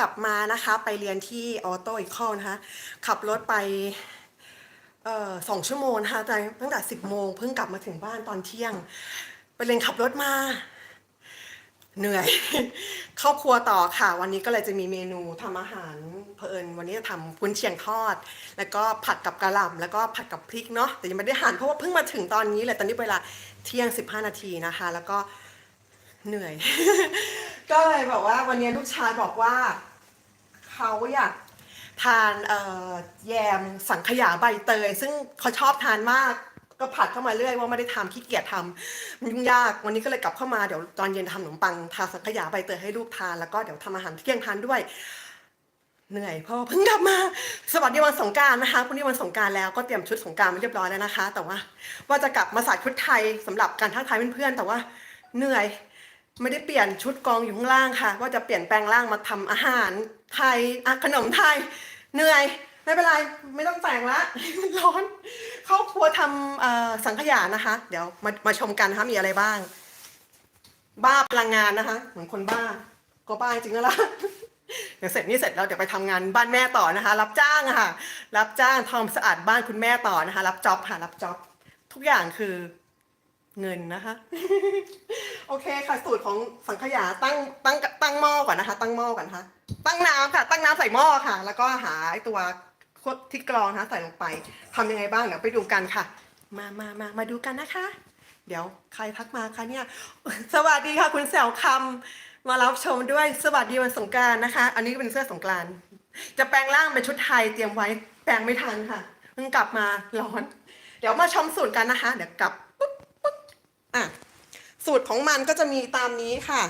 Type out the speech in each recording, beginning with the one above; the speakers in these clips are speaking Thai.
กลับมานะคะ ไปเรียนที่ออโต้อีกข้อนะคะ ขับรถไปออสองชั่วโมงนะคะตั้งแต่สิบโมงเพิ่งกลับมาถึงบ้านตอนเที่ยง ไปเรียนขับรถมา เหนื่อย เข้าครัวต่อค่ะ วันนี้ก็เลยจะมีเมนูทำอาหารเพอิญวันนี้จะทำกุนเชียงทอด แล้วก็ผัดกับกระหล่ำแล้วก็ผัดกับพริกเนาะแต่ยังไม่ได้หั่นเพราะว่าเพิ่งมาถึงตอนนี้เลยตอนนี้เวลาเที่ยง 15 นาทีนะคะ แล้วก็เหนื่อย ก็เลยบอกว่าวันนี้ลูกชายบอกว่า เขาอยากทานแยมสังขยาใบเตย ซึ่งเขาชอบทานมากก็ผัดเข้ามาเรื่อยว่าไม่ได้ทำขี้เกียจทำมันยุ่งยากวันนี้ก็เลยกลับเข้ามาเดี๋ยวตอนเย็นทำขนมปังทาสังขยาใบเตยให้ลูกทานแล้วก็เดี๋ยวทำอาหารเที่ยงทานด้วย เหนื่อยเพราะว่าเพิ่งกลับมา สวัสดีวันสงการนะคะพรุ่งนี้วันสงการแล้วก็เตรียมชุดสงการมาเรียบร้อยแล้วนะคะ แต่ว่าว่าจะกลับมาใส่ชุดไทยสำหรับการทักทายเพื่อนๆแต่ว่าเหนื่อย ไม่ได้เปลี่ยนชุดกองอยู่ข้างล่างค่ะ ว่าจะเปลี่ยนแปลงร่างมาทำอาหารไทยอขนมไทยเหนื่อยไม่เป็นไรไม่ต้องแต่งละร้อนเข้าครัวทำสังขยานะคะ เดี๋ยวมามาชมกันนะคะมีอะไรบ้าง บ้าพลังงานนะคะ เหมือนคนบ้า ก็บ้าจริงแล้วล่ะเดี๋ยวเสร็จนี่เสร็จแล้วเดี๋ยวไปทำงานบ้านแม่ต่อนะคะ รับจ้างค่ะ รับจ้างทำสะอาดบ้านคุณแม่ต่อนะคะ รับจ็อบค่ะรับจ็อบทุกอย่างคือ เงินนะคะ โอเคค่ะสูตรของสังขยาตั้งตั้งตั้งหม้อก่อนนะคะ ตั้งหม้อก่อนนะคะตั้งน้ำค่ะ ตั้งน้ำใส่หม้อค่ะ แล้วก็หาไอตัวที่กรองนะใส่ลงไปทำยังไงบ้างเดี๋ยวไปดูกันค่ะ มามามามาดูกันนะคะ เดี๋ยวใครทักมาคะเนี่ย สวัสดีค่ะ คุณแสวคำมารับชมด้วยสวัสดีวันสงการนะคะ อันนี้เป็นเสื้อสงกานต์จะแปลงร่างเป็นชุดไทยเตรียมไว้แปลงไม่ทันค่ะเพิ่งกลับมาร้อน เดี๋ยวมาชมสูตรกันนะคะ เดี๋ยวกลับ อะสูตรของมันก็จะมีตามนี้ค่ะ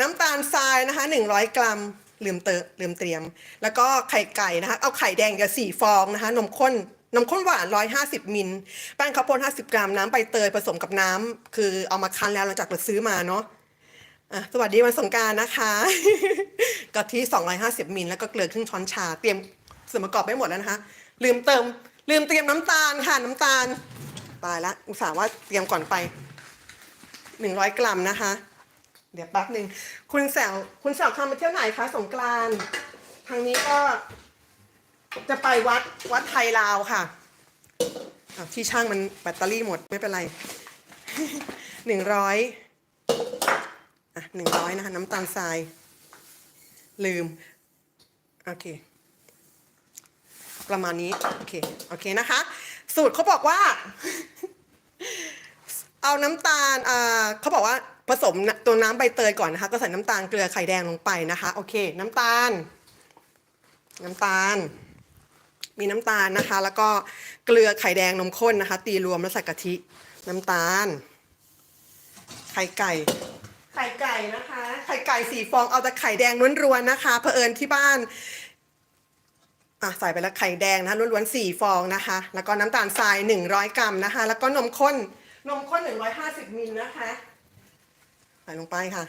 น้ำตาลทรายนะคะ100 กรัมลืมเตอลืมเตรียม แล้วก็ไข่ไก่นะคะ เอาไข่แดงอย่าสี่ฟองนะคะ นมข้นนมข้นหวาน 150 มิลแป้งข้าวโพด50 กรัม น้ำใบเตยผสมกับน้ำคือเอามาคั้นแล้วหลังจากเราซื้อมาเนาะะสวัสดีวันสงการนะคะกะทิ 250 มิลแล้วก็เกลือครึ่งช้อนชา เตรียมส่วนประกอบไปหมดแล้วนะคะ ลืมเติม ลืมเตรียมน้ำตาลค่ะน้ำตาล ตายละอุตส่าห์ว่าเตรียมก่อนไปหนึ่งร้อยกรัมนะคะ เดี๋ยวแป๊บหนึ่งคุณแสวคุณแสวคำไปเที่ยวไหนคะสงกรานทางนี้ก็จะไปวัดวัดไทยลาวค่ะที่ช่างมันแบตเตอรี่หมดไม่เป็นไรหนึ่งร้อยอะหนึ่งร้อยนะคะน้ำตาลทราย ลืม โอเค ประมาณนี้ โอเค โอเคนะคะ สูตรเขาบอกว่า เอาน้ำตาลอ่าเขาบอกว่าผสมตัวน้ำใบเตยก่อนนะคะ ก็ใส่น้ำตาลเกลือไข่แดงลงไปนะคะ โอเค น้ำตาล น้ำตาล มีน้ำตาลนะคะ แล้วก็เกลือไข่แดงนมข้นนะคะ ตีรวมแล้วใส่กะทิ น้ำตาล ไข่ไก่ไข่ไก่นะคะ ไข่ไก่สี่ฟองเอาแต่ไข่แดงล้วนๆนะคะเผอิญที่บ้าน อะใส่ไปแล้วไข่แดงนะล้วนๆสี่ฟองนะคะ แล้วก็น้ำตาลทรายหนึ่งร้อยกรัมนะคะ แล้วก็นมข้นนมข้นหนึ่งร้อยห้าสิบมิลนะคะใส่ลงไปค่ะ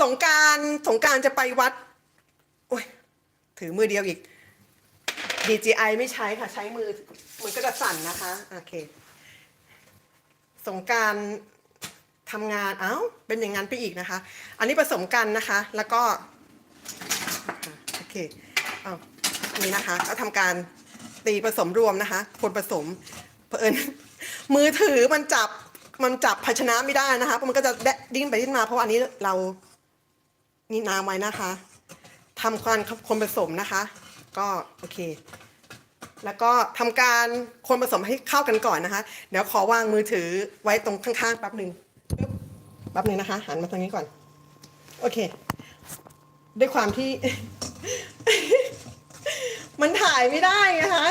สงการสงการจะไปวัด โอ้ย ถือมือเดียวอีก DJI ไม่ใช้ค่ะ ใช้มือมือก็จะสั่นนะคะ โอเค สงการทำงาน เอ้า เป็นอย่างนั้นไปอีกนะคะ อันนี้ผสมกันนะคะ แล้วก็ เคเอานี่นะคะก็ทำการตีผสมรวมนะคะ คนผสมเผอิญมือถือมันจับมันจับภาชนะไม่ได้นะคะเพราะมันก็จะแดดิ้นไปดิ้นมา เพราะอันนี้เรานี่น้ำไว้นะคะทำการคนผสมนะคะ ก็โอเค แล้วก็ทำการคนผสมให้เข้ากันก่อนนะคะ เดี๋ยวขอวางมือถือไว้ตรงข้างๆแป๊บหนึ่งแป๊บหนึ่งนะคะ หันมาตรงนี้ก่อน โอเค ด้วยความที่ มันถ่ายไม่ได้นะคะ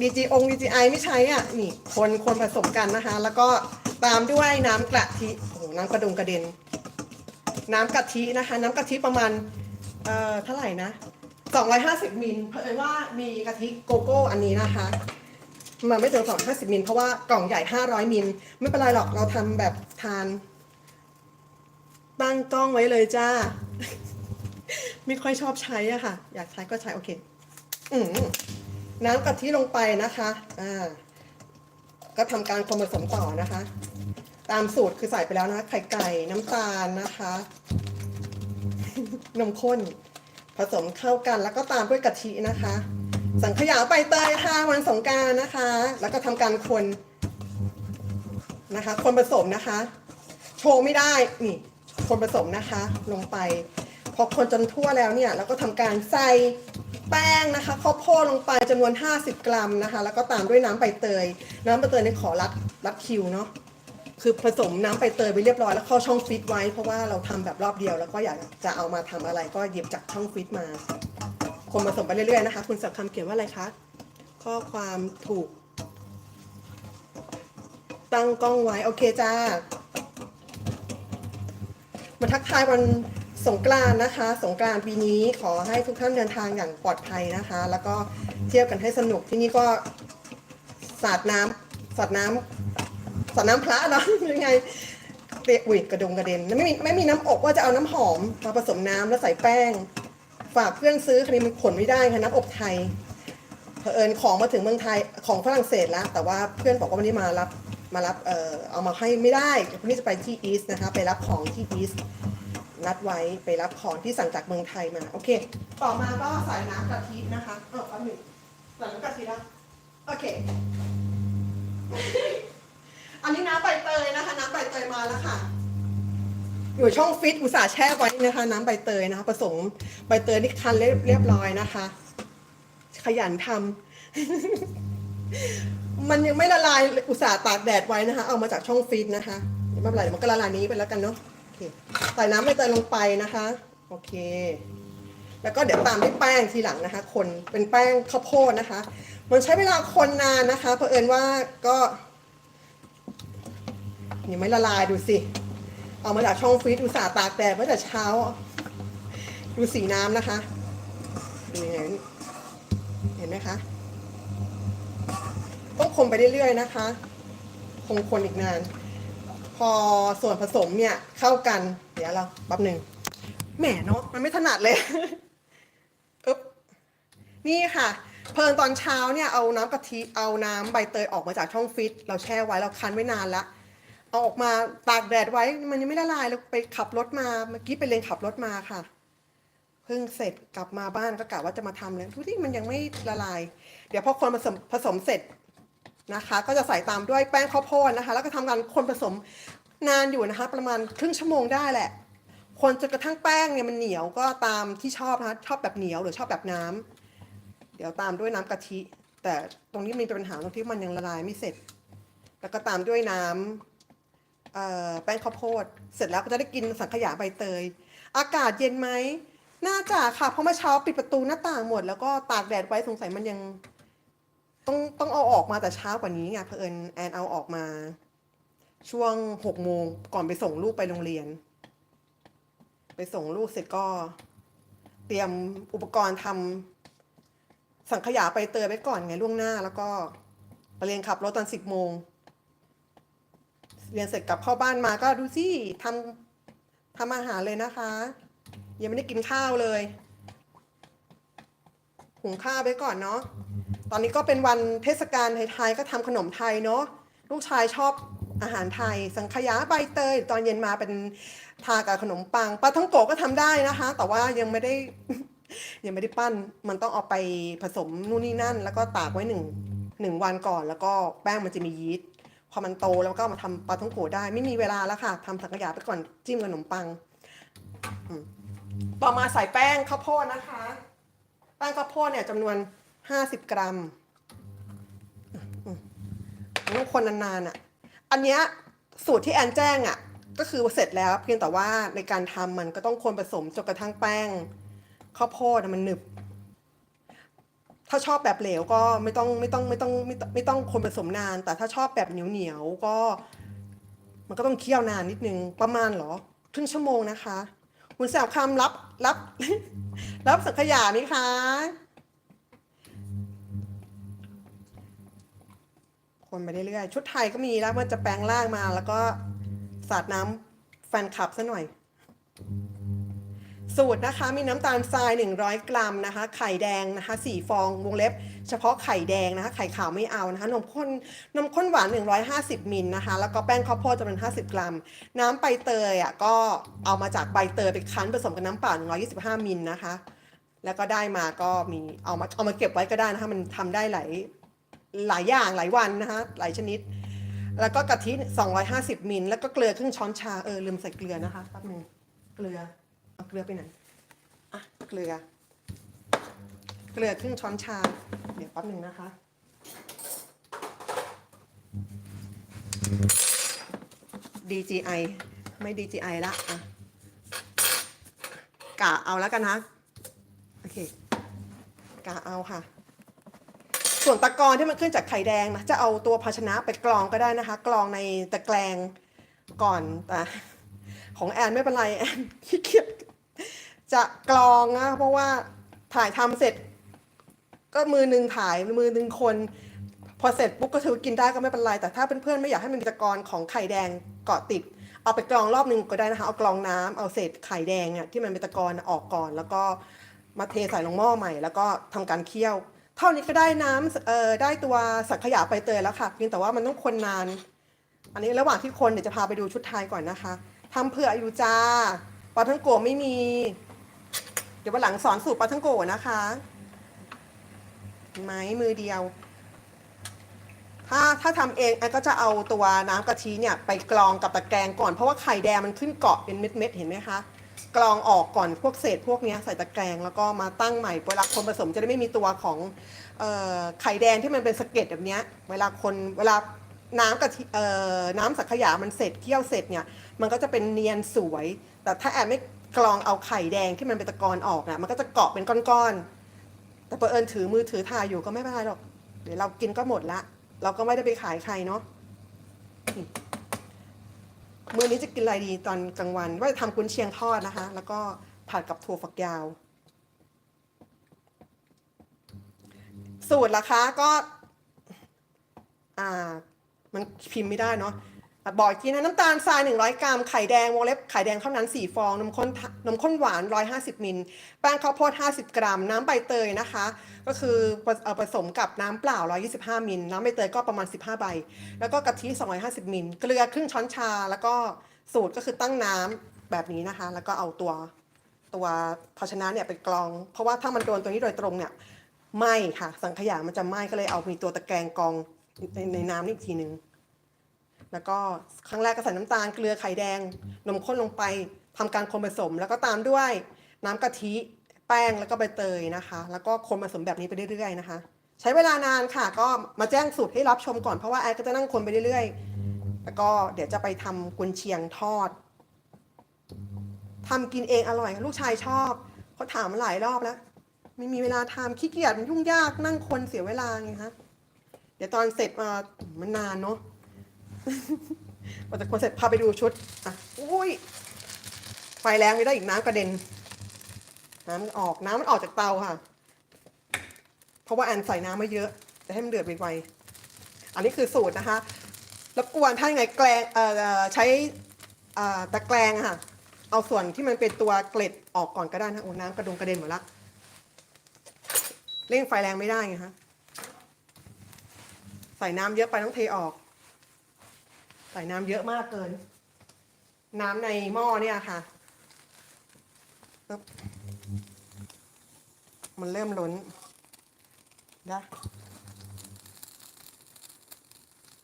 DG อง DJI ไม่ใช้อะ นี่คนคนผสมกันนะคะ แล้วก็ตามด้วยน้ำกะทิโอ้โหน้ำกระดุงกระเด็น น้ำกะทินะคะ น้ำกะทิประมาณ เอ่อเท่าไหร่นะ 250มิลเพราะว่ามีกะทิโกโก้อันนี้นะคะมันไม่ถึง250มิลเพราะว่ากล่องใหญ่ 500มิลไม่เป็นไรหรอกเราทำแบบทาน ตั้งกล้องไว้เลยจ้า ไม่ค่อยชอบใช้อะค่ะ อยากใช้ก็ใช้โอเค อืมน้ำกะทิลงไปนะคะ อ่า ก็ทำการคนผสมต่อนะคะ ตามสูตรคือใส่ไปแล้วนะคะ ไข่ไก่น้ำตาลนะคะ นมข้น ผสมเข้ากันแล้วก็ตามด้วยกะทินะคะ สังขยาใบเตยค่ะวันสงการนะคะ แล้วก็ทำการคนนะคะ คนผสมนะคะ โชว์ไม่ได้ นี่ คนผสมนะคะ ลงไป อคนจนทั่วแล้วเนี่ยเราก็ทำการใส่แป้งนะคะข้าวโพดลงไปจำนวน 50 กรัมนะคะ แล้วก็ตามด้วยน้ำใบเตย น้ำใบเตยนี่ขอรัดรัดคิวเนาะคือผสมน้ำใบเตยไปเรียบร้อยแล้วเข้าช่องฟิตไว้ เพราะว่าเราทำแบบรอบเดียว แล้วก็อยากจะเอามาทำอะไรก็หยิบจากช่องฟิตมา คนผสมไปเรื่อยๆนะคะ คุณสักคำเขียนว่าอะไรคะข้อความถูก ตั้งกล้องไว้ โอเคจ้ามาทักทายวัน สงกรานต์นะคะ สงกรานต์ปีนี้ขอให้ทุกท่านเดินทางอย่างปลอดภัยนะคะ แล้วก็เที่ยวกันให้สนุกที่นี่ก็สาดน้ำสาดน้ำสาดน้ำพระเนาะ ยังไงเตะอุ้ยกระดงกระเด็นไม่มีไม่มีน้ำอบว่าจะเอาน้ำหอมมาผสมน้ำแล้วใส่แป้ง ฝากเพื่อนซื้อคันนี้มันขนไม่ได้ค่ะน้ำอบไทยเผอิญของมาถึงเมืองไทยของฝรั่งเศสแล้ว แต่ว่าเพื่อนบอกว่าวันนี้มารับมารับเอ่อเอามาให้ไม่ได้พรุ่งนี้จะไปที่อีสต์นะคะ ไปรับของที่อีสต์ นัดไว้ไปรับของที่สั่งจากเมืองไทยมาโอเค ต่อมาก็ใส่น้ำกะทินะคะเออแป๊บหนึ่งใส่น้ำกะทิแล้วโอเค อันนี้น้ำใบเตยนะคะน้ำใบเตยมาแล้วค่ะ อยู่ช่องฟิตอุตส่าห์แช่ไว้นะคะน้ำใบเตยนะคะผสมใบเตยนี่คันเรียบร้อยนะคะ ขยันทำมันยังไม่ละลายอุตส่าห์ตากแดดไว้นะคะ เอามาจากช่องฟิตนะคะไม่เป็นไรเดี๋ยวมันก็ละลายนี้ไปแล้วกันเนาะ เคใส่น้ำใบเตยลงไปนะคะ โอเค แล้วก็เดี๋ยวตามด้วยแป้งทีหลังนะคะ คนเป็นแป้งข้าวโพดนะคะ มันใช้เวลาคนนานนะคะเผอิญว่าก็ยังไม่ละลายดูสิ เอามาจากช่องฟรีซอุตส่าห์ตากแดดมาแต่เช้า ดูสีน้ำนะคะดูยังไงนี่เห็นไหมคะต้องคนไปเรื่อยๆนะคะ คงคนอีกนาน พอส่วนผสมเนี่ยเข้ากัน เดี๋ยวเราแป๊บหนึ่งแหมเนาะมันไม่ถนัดเลยอึ๊บนี่ค่ะ เพลินตอนเช้าเนี่ยเอาน้ำกะทิเอาน้ำใบเตยออกมาจากช่องฟิต เราแช่ไว้เราคั้นไว้นานล้วเอาออกมาตากแดดไว้มันยังไม่ละลายเราไปขับรถมาเมื่อกี้ไปเรียนขับรถมาค่ะเพิ่งเสร็จกลับมาบ้านก็กะว่าจะมาทำเลยทุกที่มันยังไม่ละลาย เดี๋ยวพอคนผสมผสมเสร็จ นะคะ ก็จะใส่ตามด้วยแป้งข้าวโพดนะคะ แล้วก็ทำการคนผสมนานอยู่นะคะ ประมาณครึ่งชั่วโมงได้แหละ คนจนกระทั่งแป้งเนี่ยมันเหนียวก็ตามที่ชอบนะคะชอบแบบเหนียวหรือชอบแบบน้ำเดี๋ยวตามด้วยน้ำกะทิ แต่ตรงนี้มีปัญหาตรงที่มันยังละลายไม่เสร็จ แล้วก็ตามด้วยน้ำเอ่อแป้งข้าวโพด เสร็จแล้วก็จะได้กินสังขยาใบเตย อากาศเย็นไหมน่าจะค่ะเพราะเมื่อเช้าปิดประตูหน้าต่างหมด แล้วก็ตากแดดไว้สงสัยมันยัง ต้องต้องเอาออกมาแต่เช้ากว่านี้ไงเผอิญแอนเอาออกมา ช่วงหกโมงก่อนไปส่งลูกไปโรงเรียน ไปส่งลูกเสร็จก็ เตรียมอุปกรณ์ทำสังขยาใบเตยไว้ก่อนไงล่วงหน้า แล้วก็ไปเรียนขับรถตอนสิบโมงเรียนเสร็จกลับเข้าบ้านมาก็ดูสิทำทำอาหารเลยนะคะ ยังไม่ได้กินข้าวเลย หุงข้าวไปก่อนเนาะ ตอนนี้ก็เป็นวันเทศกาลไทยๆก็ทำขนมไทยเนาะลูกชายชอบอาหารไทย สังขยาใบเตย ตอนเย็นมาเป็นทากับขนมปังปลาท่องโกก็ทำได้นะคะ แต่ว่ายังไม่ได้ยังไม่ได้ปั้นมันต้องเอาไปผสมนู่นนี่นั่น แล้วก็ตากไว้หนึ่งหนึ่งวันก่อน แล้วก็แป้งมันจะมียีสต์พอมันโตแล้วก็มาทำปลาท่องโกได้ไม่มีเวลาแล้วค่ะทำสังขยาไปก่อนจิ้มกับขนมปัง ต่อมาใส่แป้งข้าวโพดนะคะแป้งข้าวโพดเนี่ยจำนวน 50กรัมต้องคนนานๆอะ อันเนี้ยสูตรที่แอนแจ้งอะ ก็คือเสร็จแล้วเพียงแต่ว่าในการทำมันก็ต้องคนผสมจนกระทั่งแป้งข้าวโพดมันหนึบ ถ้าชอบแบบเหลวก็ไม่ต้องไม่ต้องไม่ต้องไม่ต้องไม่ต้องคนผสมนาน แต่ถ้าชอบแบบเหนียวเหนียวก็ มันก็ต้องเคี่ยวนานนิดนึงประมาณหรอครึ่งชั่วโมงนะคะ คุณแสบคำรับรับ รับสังขยาไหมคะ คนไปเรื่อยๆ ชุดไทยก็มีแล้วมันจะแปลงร่างมาแล้วก็สาดน้ำแฟนคลับซะหน่อย สูตรนะคะ มีน้ำตาลทราย 100 กรัมนะคะ ไข่แดงนะคะ4ฟองวงเล็บ เฉพาะไข่แดงนะคะ ไข่ขาวไม่เอานะคะ นมข้นนมข้นหวาน 150มิลนะคะ แล้วก็แป้งข้าวโพดจำนวน50 กรัม น้ำใบเตยอะก็เอามาจากใบเตยไปคั้นผสมกับน้ำเปล่า125มิลนะคะแล้วก็ได้มาก็มีเอามาเอามาเก็บไว้ก็ได้นะคะมันทำได้หลาย หลายอย่างหลายวันนะคะหลายชนิด แล้วก็กะทิ 250มิลแล้วก็เกลือครึ่งช้อนชาเออลืมใส่เกลือนะคะแป๊บนึงเกลือเอาเกลือไปไหนอะเกลือ เกลือครึ่งช้อนชา เดี๋ยวแป๊บนึงนะคะ DGI ไอไม่ DGI ละอะกะเอาแล้วกันนะ โอเค กะเอาค่ะ ส่วนตะกอนที่มันขึ้นจากไข่แดงนะจะเอาตัวภาชนะไปกรองก็ได้นะคะ กรองในตะแกรงก่อนแต่ของแอนไม่เป็นไรแอนขี้เกียจจะกรองนะเพราะว่าถ่ายทำเสร็จ ก็มือหนึ่งถ่ายมือหนึ่งคน พอเสร็จปุ๊บก็ถือกินได้ก็ไม่เป็นไรแต่ถ้าเพื่อนๆไม่อยากให้มันมีตะกอนของไข่แดงเกาะติด เอาไปกรองรอบหนึ่งก็ได้นะคะเอากรองน้ำเอาเศษไข่แดงอะที่มันเป็นตะกอนออกก่อน แล้วก็มาเทใส่ลงหม้อใหม่ แล้วก็ทำการเคี่ยว เท่านี้ก็ได้น้ำเอ่อได้ตัวสังขยาไปเตยแล้วค่ะ เพียงแต่ว่ามันต้องคนนาน อันนี้ระหว่างที่คนเดี๋ยวจะพาไปดูชุดไทยก่อนนะคะทำเผื่ออยู่จ้าปลาทั้งโกไม่มี เดี๋ยววันหลังสอนสูตรปลาทั้งโกนะคะไหมมือเดียว ถ้าถ้าทำเองไอ้ก็จะเอาตัวน้ำกะทิเนี่ยไปกรองกับตะแกรงก่อนเพราะว่าไข่แดงมันขึ้นเกาะเป็นเม็ดๆเห็นไหมคะ กรองออกก่อนพวกเศษพวกนี้ใส่ตะแกรงแล้วก็มาตั้งใหม่เวลาคนผสมจะได้ไม่มีตัวของออไข่แดงที่มันเป็นสะเก็ดแบบนี้เวลาคนเวลาน้ำกะทิเอ่อน้ำสังขยามันเสร็จเคี่ยวเสร็จเนี่ยมันก็จะเป็นเนียนสวย แต่ถ้าแอบไม่กรองเอาไข่แดงที่มันเป็นตะกอนออกอะมันก็จะเกาะเป็นก้อนๆแต่เผอิญถือมือถือถ่ายอยู่ก็ไม่เป็นไรหรอก เดี๋ยวเรากินก็หมดละ เราก็ไม่ได้ไปขายใครเนาะ มื้อนี้จะกินอะไรดีตอนกลางวัน ว่าจะทำกุนเชียงทอดนะคะ แล้วก็ผัดกับถั่วฝักยาว สูตรล่ะคะก็ อ่า มันพิมพ์ไม่ได้เนาะอะ บอกอีกทีนะน้ำตาลทราย 100 กรัม ไข่แดงวงเล็บไข่แดงเท่านั้น 4 ฟอง นมข้นนมข้นหวาน 150 มิลแป้งข้าวโพด 50 กรัม น้ำใบเตยนะคะ ก็คือผสเอ่อผสมกับน้ำเปล่า 125 มิลน้ำใบเตยก็ประมาณ 15 ใบ แล้วก็กะทิ 250 มิลเกลือครึ่งช้อนชา แล้วก็สูตรก็คือตั้งน้ำแบบนี้นะคะ แล้วก็เอาตัวตัวภาชนะเนี่ยไปกรอง เพราะว่าถ้ามันโดนตัวนี้โดยตรงเนี่ยไหม้ค่ะ สังขยามันจะไหม้ก็เลยเอามีตัวตะแกรงกรองในในน้ำนี่อีกทีนึง แล้วก็ครั้งแรกก็ใส่น้ำตาลเกลือไข่แดง นมข้นลงไปทำการคนผสม แล้วก็ตามด้วยน้ำกะทิแป้งแล้วก็ใบเตยนะคะ แล้วก็คนผสมแบบนี้ไปเรื่อยๆนะคะ ใช้เวลานานค่ะ ก็มาแจ้งสูตรให้รับชมก่อนเพราะว่าแอดก็จะนั่งคนไปเรื่อยๆ แล้วก็เดี๋ยวจะไปทำกุนเชียงทอดทำกินเองอร่อยลูกชายชอบเขาถามมาหลายรอบแล้วไม่มีเวลาทำขี้เกียจมันยุ่งยากนั่งคนเสียเวลาไงคะเดี๋ยวตอนเสร็จมามันนานเนาะ พอแต่คนเสร็จพาไปดูชุดอะอุ้ยไฟแรงไม่ได้อีกน้ำกระเด็น น้ำมันออกน้ำมันออกจากเตาค่ะ เพราะว่าแอนใส่น้ำมาเยอะ จะให้มันเดือดไวๆอันนี้คือสูตรนะคะรบกวนถ้ายังไงแกลงใช้ตะแกรงค่ะ เอาส่วนที่มันเป็นตัวเกล็ดออกก่อนก็ได้นะโอ้น้ำกระดงกระเด็นหมดละเร่งไฟแรงไม่ได้ไงคะใส่น้ำเยอะไปต้องเทออก ใส่น้ำเยอะมากเกิน น้ำในหม้อเนี่ยค่ะมันเริ่มล้นนะ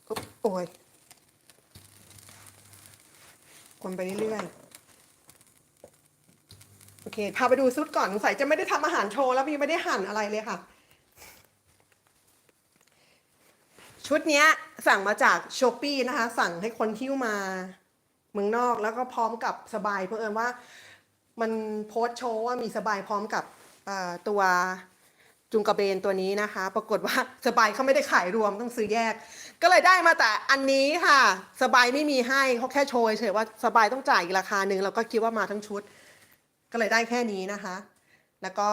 อุ๊บโอ้ยคนไปเรื่อยๆ โอเค พาไปดูซุดก่อนสงสัยจะไม่ได้ทำอาหารโชว์แล้วมีไม่ได้หั่นอะไรเลยค่ะ ชุดเนี้ยสั่งมาจากช้อปปีนะคะ สั่งให้คนหิ้วมาเมืองนอกแล้วก็พร้อมกับสบายเพราะเอิญว่า มันโพสโชว์ว่ามีสบายพร้อมกับตัวจุงกระเบนตัวนี้นะคะ ปรากฏว่าสบายเขาไม่ได้ขายรวมต้องซื้อแยก ก็เลยได้มาแต่อันนี้ค่ะ สบายไม่มีให้เขาแค่โชว์เฉยว่าสบายต้องจ่ายอีกราคาหนึ่งเราก็คิดว่ามาทั้งชุด ก็เลยได้แค่นี้นะคะ แล้วก็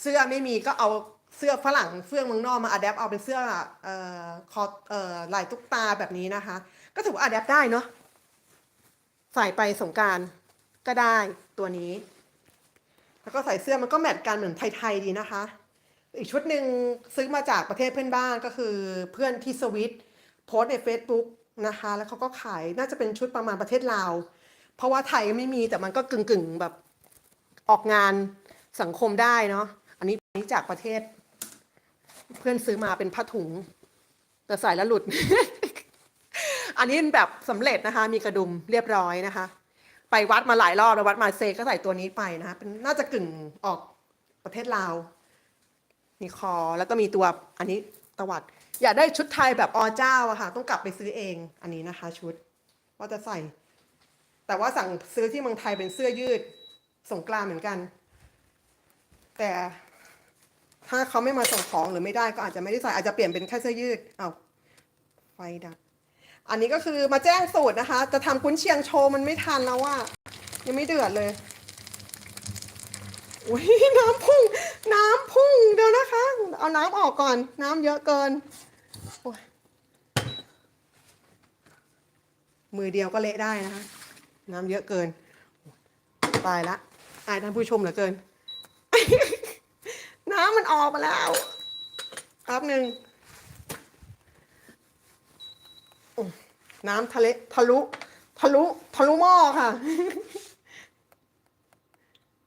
เสื้อไม่มีก็เอา เสื้อฝรั่งเสื้อเมืองนอกมาอัดแอปเอาเป็นเสื้อเอ่อคอเอ่อลายตุ๊กตาแบบนี้นะคะ ก็ถือว่าอัดแอปได้เนาะใส่ไปสงการก็ได้ตัวนี้ แล้วก็ใส่เสื้อมันก็แมทกันเหมือนไทยๆดีนะคะ อีกชุดหนึ่งซื้อมาจากประเทศเพื่อนบ้านก็คือเพื่อนที่สวิตโพสใน Facebook นะคะ แล้วเขาก็ขายน่าจะเป็นชุดประมาณประเทศลาว เพราะว่าไทยไม่มีแต่มันก็กึ่งๆแบบออกงานสังคมได้เนาะอันนี้จากประเทศ เพื่อนซื้อมาเป็นผ้าถุง แต่ใส่แล้วหลุด อันนี้เป็นแบบสำเร็จนะคะ มีกระดุมเรียบร้อยนะคะ ไปวัดมาหลายรอบแล้ววัดมาเซก็ใส่ตัวนี้ไปนะคะเป็นน่าจะกึ่งออกประเทศลาว มีคอแล้วก็มีตัวอันนี้ตวัด อยากได้ชุดไทยแบบอเจ้าอะค่ะ ต้องกลับไปซื้อเองอันนี้นะคะ ชุดว่าจะใส่ แต่ว่าสั่งซื้อที่เมืองไทยเป็นเสื้อยืดสงกรานเหมือนกัน แต่ ถ้าเขาไม่มาส่งของหรือไม่ได้ก็อาจจะไม่ได้ใส่อาจจะเปลี่ยนเป็นแค่เสื้อยืดเอาไฟดับ อันนี้ก็คือมาแจ้งสูตรนะคะ จะทำกุ้นเชียงโชว์มันไม่ทันแล้วว่ายังไม่เดือดเลยอุ้ยน้ำพุ่ง น้ำพุ่งเดี๋ยวนะคะ เอาน้ำออกก่อน น้ำเยอะเกินมือเดียวก็เละได้นะคะ น้ำเยอะเกิน ตายละอายท่านผู้ชมเหลือเกิน น้ำมันออกมาแล้วแป๊บหนึ่งน้ำทะเลทะลุ ทะลุ ทะลุหม้อค่ะ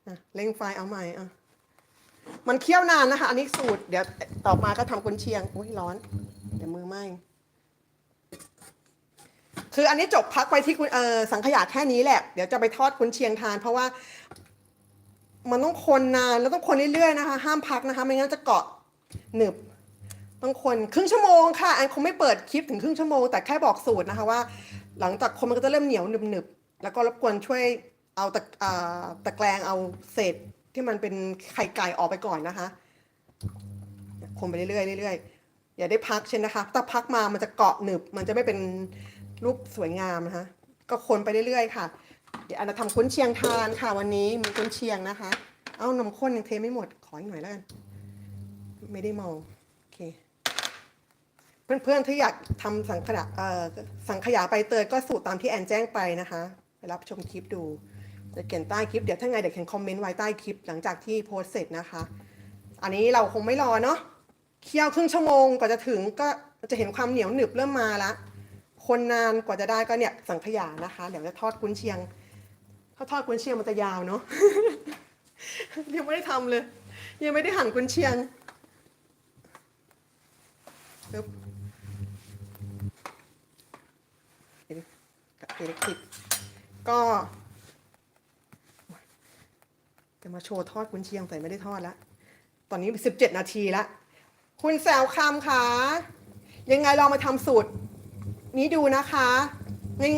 อะเร่งไฟเอาใหม่อะมันเคี่ยวนานนะคะ อันนี้สูตร เดี๋ยวต่อมาก็ทำกุนเชียง อุ้ยร้อน เดี๋ยวมือไหมคืออันนี้จบพักไปที่คุณเออสังขยาแค่นี้แหละ เดี๋ยวจะไปทอดกุนเชียงทาน เพราะว่า มันต้องคนนานแล้วต้องคนเรื่อยๆนะคะ ห้ามพักนะคะ ไม่งั้นจะเกาะหนึบต้องคนครึ่งชั่วโมงค่ะ อันคงไม่เปิดคลิปถึงครึ่งชั่วโมง แต่แค่บอกสูตรนะคะว่า หลังจากคนมันก็จะเริ่มเหนียวหนึบๆแล้วก็รบกวนช่วยเอาตะอ่าตะแกรงเอาเศษที่มันเป็นไข่ไก่ออกไปก่อนนะคะ คนไปเรื่อยๆเรื่อยๆอย่าได้พักเช่นนะคะถ้าพักมามันจะเกาะหนึบ มันจะไม่เป็นรูปสวยงามนะคะก็คนไปเรื่อยๆค่ะ เดี๋ยวอันจะทำกุ้นเชียงทานค่ะวันนี้มีกุ้นเชียงนะคะ เอานมข้นยังเทไม่หมดขออีกหน่อยแล้วกัน ไม่ได้มองโอเค เพื่อนๆที่อยากทำสังขยาสังขยาใบเตยก็สูตรตามที่แอนแจ้งไปนะคะไปรับชมคลิปดูจะเขียนใต้คลิปเดี๋ยวถ้าไงเดี๋ยวเขียนคอมเมนต์ไว้ใต้คลิปหลังจากที่โพสเสร็จนะคะ อันนี้เราคงไม่รอเนาะเคี่ยวครึ่งชั่วโมงกว่าจะถึงก็จะเห็นความเหนียวหนึบเริ่มมาละ คนนานกว่าจะได้ก็เนี่ยสังขยานะคะ เดี๋ยวจะทอดกุนเชียง ถ้าทอดกุนเชียงมันจะยาวเนาะยังไม่ได้ทำเลย ยังไม่ได้หั่นกุนเชียงปึ๊บเดี๋ยวกับอิเล็กทริกก็จะมาโชว์ทอดกุนเชียงแต่ไม่ได้ทอดละตอนนี้สิบเจ็ดนาทีละคุณแซวคำค่ะยังไงลองมาทำสูตรนี้ดูนะคะ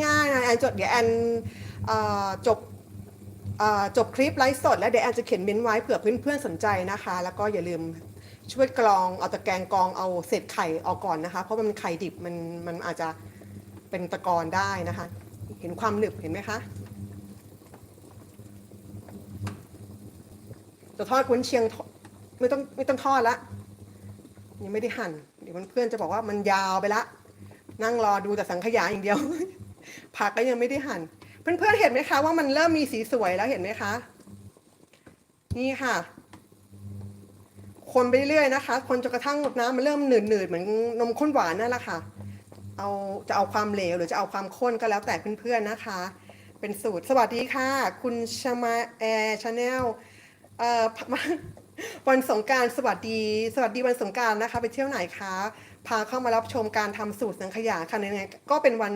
ง่ายๆนะแอนจดเดี๋ยวแอนจบ จบคลิปไลฟ์สด แล้วเดี๋ยวแอนจะเขียนเม้นต์ไว้เผื่อเพื่อนๆสนใจนะคะ แล้วก็อย่าลืมช่วยกรองเอาตะแกรงกรองเอาเศษไข่ออกก่อนนะคะ เพราะมันไข่ดิบมันมันอาจจะเป็นตะกอนได้นะคะ เห็นความหนึบเห็นไหมคะจะทอดกุนเชียงไม่ต้องไม่ต้องทอดละยังไม่ได้หั่นเดี๋ยวเพื่อนจะบอกว่ามันยาวไปละ นั่งรอดูแต่สังขยาอย่างเดียว ผักก็ยังไม่ได้หั่น เพื่อนๆเห็นไหมคะว่ามันเริ่มมีสีสวยแล้วเห็นไหมคะ นี่ค่ะ คนไปเรื่อยนะคะ คนจนกระทั่งน้ำมันเริ่มหนืดๆเหมือนนมข้นหวานนั่นแหละค่ะ เอาจะเอาความเหลวหรือจะเอาความข้นก็แล้วแต่เพื่อนๆนะคะ เป็นสูตรสวัสดีค่ะ คุณชมาแอร์ชาแนลเอ่อวันสงการสวัสดี สวัสดีวันสงการนะคะ ไปเที่ยวไหนคะพาเข้ามารับชมการทำสูตรสังขยาค่ะในในก็เป็นวัน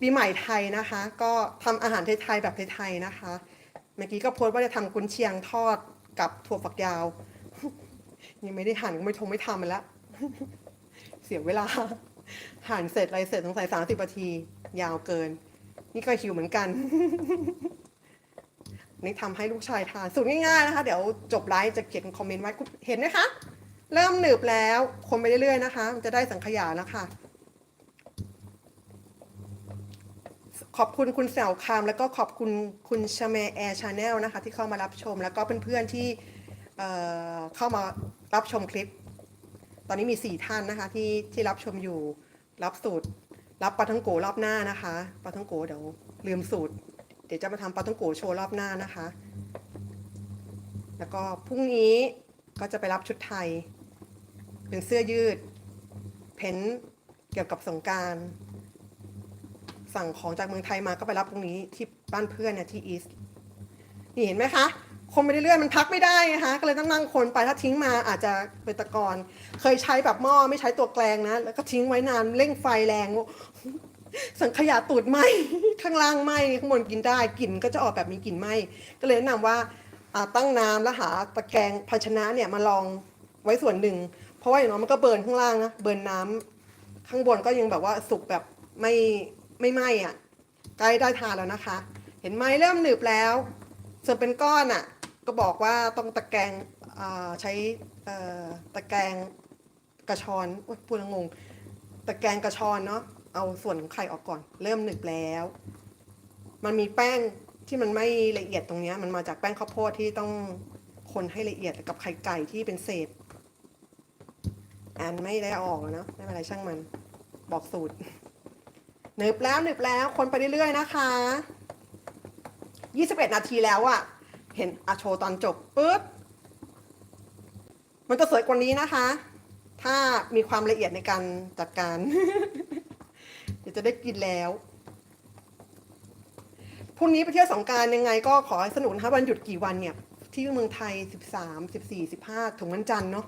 ปีใหม่ไทยนะคะ ก็ทำอาหารไทยๆแบบไทยๆนะคะ เมื่อกี้ก็โพสต์ว่าจะทำกุนเชียงทอดกับถั่วฝักยาว ยังไม่ได้หั่นก็ไม่ทงไม่ทำมันละเสียเวลา หั่นเสร็จอะไรเสร็จสงสัยสามสิบนาที ยาวเกิน นี่ก็หิวเหมือนกันนี่ทำให้ลูกชายทานสูตรง่ายๆนะคะ เดี๋ยวจบไลฟ์จะเขียนคอมเมนต์ไว้เห็นไหมคะ เริ่มหนึบแล้ว คนไปเรื่อยๆนะคะ จะได้สังขยาแล้วค่ะ ขอบคุณคุณแสวคาม แล้วก็ขอบคุณคุณชเมแอร์ชาแนลนะคะ ที่เข้ามารับชม แล้วก็เพื่อนๆที่เอ่อเข้ามารับชมคลิป ตอนนี้มีสี่ท่านนะคะ ที่ที่รับชมอยู่รับสูตร รับปลาทังโกรอบหน้านะคะปลาทังโกเดี๋ยวลืมสูตร เดี๋ยวจะมาทำปลาทังโกโชว์รอบหน้านะคะ แล้วก็พรุ่งนี้ก็จะไปรับชุดไทย เป็นเสื้อยืด เพ้นท์เกี่ยวกับสงการ สั่งของจากเมืองไทยมาก็ไปรับตรงนี้ที่บ้านเพื่อนเนี่ยที่อีสนี่เห็นไหมคะ คนไปเรื่อยๆมันพักไม่ได้นะคะก็เลยต้องนั่งคนไปถ้าทิ้งมาอาจจะเป็นตะกอนเคยใช้แบบหม้อไม่ใช้ตัวแกลงนะ แล้วก็ทิ้งไว้นานเร่งไฟแรงสังขยาตูดไหมข้างล่างไหมข้างบนกินได้กลิ่นก็จะออกแบบมีกลิ่นไหมก็เลยแนะนำว่าอ่าตั้งน้ำแล้วหาตะแกรงภาชนะเนี่ยมาลองไว้ส่วนหนึ่ง เพราะว่าอย่างน้อยมันก็เบิร์นข้างล่างนะเบิร์นน้ำข้างบนก็ยังแบบว่าสุกแบบไม่ ไม่ไหม้อะใกล้ได้ทานแล้วนะคะ เห็นไหมเริ่มหนึบแล้ว ส่วนเป็นก้อนอะ ก็บอกว่าต้องตะแกรงใช้ตะแกรงกระชอนโอ๊ยพูดงง ตะแกรงกระชอนเนาะเอาส่วนของไข่ออกก่อน เริ่มหนึบแล้ว มันมีแป้งที่มันไม่ละเอียดตรงนี้มันมาจากแป้งข้าวโพดที่ต้องคนให้ละเอียดกับไข่ไก่ที่เป็นเศษอันไม่ได้ออกเนาะไม่เป็นไรช่างมัน บอกสูตร หนึบแล้วหนึบแล้วคนไปเรื่อยๆนะคะ 21 นาทีแล้วอะเห็นอะโชว์ตอนจบปุ๊บ มันจะสวยกว่านี้นะคะ ถ้ามีความละเอียดในการจัดการ เดี๋ยวจะได้กินแล้วพรุ่งนี้ไปเที่ยวสงการยังไงก็ขอให้สนุกนะคะวันหยุดกี่วันเนี่ย ที่เมืองไทย 13 14 15ถึงวันจันทร์เนาะ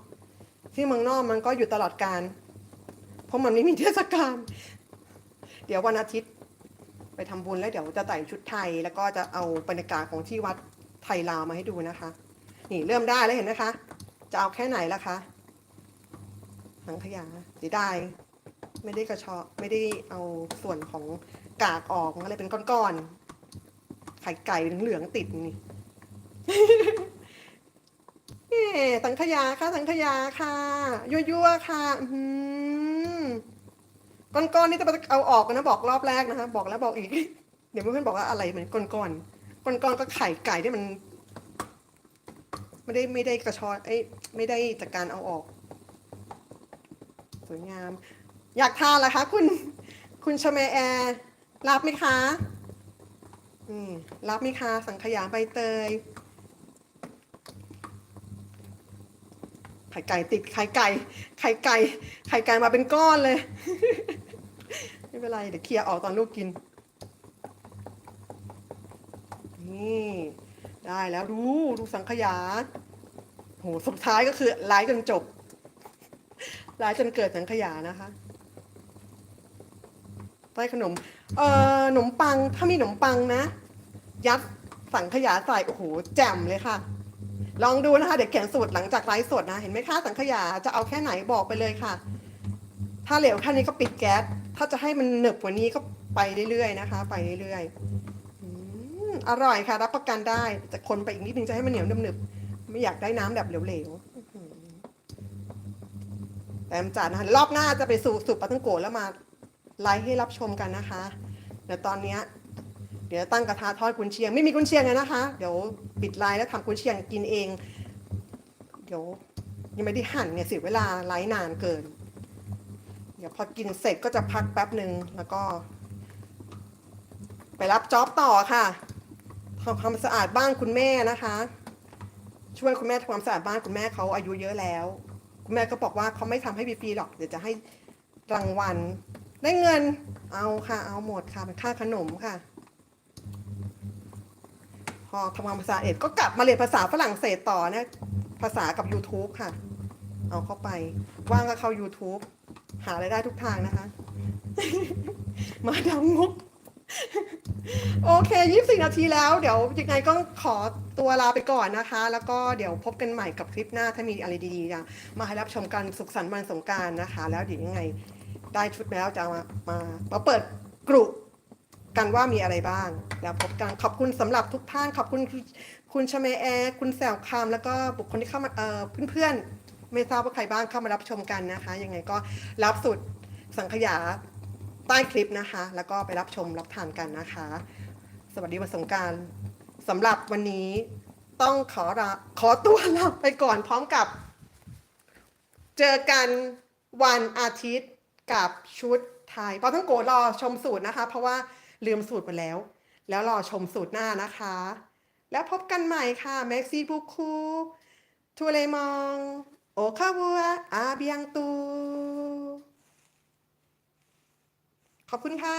ที่เมืองนอกมันก็อยู่ตลอดการ เพราะมันไม่มีเทศกาล ดี๋ยววันอาทิตย์ ไปทำบุญแล้วเดี๋ยวจะแต่งชุดไทย แล้วก็จะเอาบรรยากาศของที่วัดไทยลาวมาให้ดูนะคะ นี่เริ่มได้แล้วเห็นไหมคะ จะเอาแค่ไหนล่ะคะสังขยาเสียดายไม่ได้กระชอไม่ได้เอาส่วนของกากออกมันก็เลยเป็นก้อนๆไข่ไก่เหลืองๆติดนี่เสังขยาค่ะสังขยาค่ะยั่วๆค่ะ อื ก้อนๆนี่จะเอาออกนะบอกรอบแรกนะคะบอกแล้วบอกอีก เดี๋ยวเพื่อนๆบอกว่าอะไรเหมือนก้อนๆก้อนๆก็ไข่ไก่ที่มันไม่ได้ไม่ได้กระชอนเอ้ยไม่ได้จากการเอาออก สวยงาม อยากทานเหรอคะ คุณ คุณชเมแอร์รับไหมคะอืมรับไหมคะ สังขยาใบเตย ไข่ไก่ติดไข่ไก่ไข่ไก่ไข่ไก่มาเป็นก้อนเลย ไม่เป็นไรเดี๋ยวเคลียร์ออกตอนลูกกินนี่ได้แล้วดูดูสังขยาโหสุดท้ายก็คือไลฟ์จนจบไลฟ์จนเกิดสังขยานะคะใต้ขนม เอ่อขนมปังถ้ามีขนมปังนะ ยัดสังขยาใส่โอ้โหแจ่มเลยค่ะ ลองดูนะคะเดี๋ยวเขียนสูตรหลังจากไลฟ์สดนะ เห็นไหมคะสังขยาจะเอาแค่ไหนบอกไปเลยค่ะ ถ้าเหลวแค่นี้ก็ปิดแก๊ส ถ้าจะให้มันหนึบกว่านี้ก็ไปเรื่อยๆนะคะ ไปเรื่อยๆอร่อยค่ะ รับประกันได้แต่คนไปอีกนิดนึงจะให้มันเหนียวหนึบๆไม่อยากได้น้ำแบบเหลวๆแต้มจัดนะคะรอบหน้าจะไปสู่สูตรปลาท่องโกแล้วมาไลฟ์ให้รับชมกันนะคะเดี๋ยวตอนเนี้ย ดี๋ยวตั้งกระทะทอดกุนเชียง ไม่มีกุนเชียงเลยนะคะ เดี๋ยวปิดไลน์แล้วทำกุนเชียงกินเอง เดี๋ยวยังไม่ได้หั่นเนี่ยเสียเวลาไลฟ์นานเกิน เดี๋ยวพอกินเสร็จก็จะพักแป๊บหนึ่งแล้วก็ ไปรับจ็อบต่อค่ะทำความสะอาดบ้านคุณแม่นะคะ ช่วยคุณแม่ทำความสะอาดบ้านคุณแม่เขาอายุเยอะแล้ว คุณแม่ก็บอกว่าเขาไม่ทำให้ฟรีๆหรอกเดี๋ยวจะให้รางวัลได้เงินเอาค่ะ เอาหมดค่ะเป็นค่าขนมค่ะ พอทำความภาษาเอ็ดก็กลับมาเรียนภาษาฝรั่งเศสต่อนะภาษากับ YouTube ค่ะ เอาเข้าไป ว่างก็เข้า YouTube หาไรายได้ทุกทางนะคะ มาดามงกโอเค24นาทีแล้ว เดี๋ยวยังไงก็ขอตัวลาไปก่อนนะคะ แล้วก็เดี๋ยวพบกันใหม่กับคลิปหน้าถ้ามีอะไรดีๆนะมาให้รับชมกันสุขสันต์วันสงการนะคะ แล้วเดี๋ยวยังไงได้ชุดแล้วจะมามามาเปิดกลุ่ม กันว่ามีอะไรบ้าง แล้วพบกันขอบคุณสำหรับทุกท่าน ขอบคุณคุณชเมแอร์คุณแซวคามแล้วก็บุคคลที่เข้ามาเอ่อเพื่อนๆไม่ทราบว่าใครบ้างเข้ามารับชมกันนะคะยังไงก็รับสุดสังขยาใต้คลิปนะคะ แล้วก็ไปรับชมรับทานกันนะคะ สวัสดีวันสงการสำหรับวันนี้ต้องขอลาขอตัวลาไปก่อนพร้อมกับ เจอกันวันอาทิตย์กับชุดไทยปอทั้งโกรอชมสูตรนะคะ เพราะว่า ลืมสูตรไปแล้ว แล้วรอชมสูตรหน้านะคะ แล้วพบกันใหม่ค่ะแม็กซี่บุคูทูเลมองโอคาบัวอาเบียงตู ขอบคุณค่ะ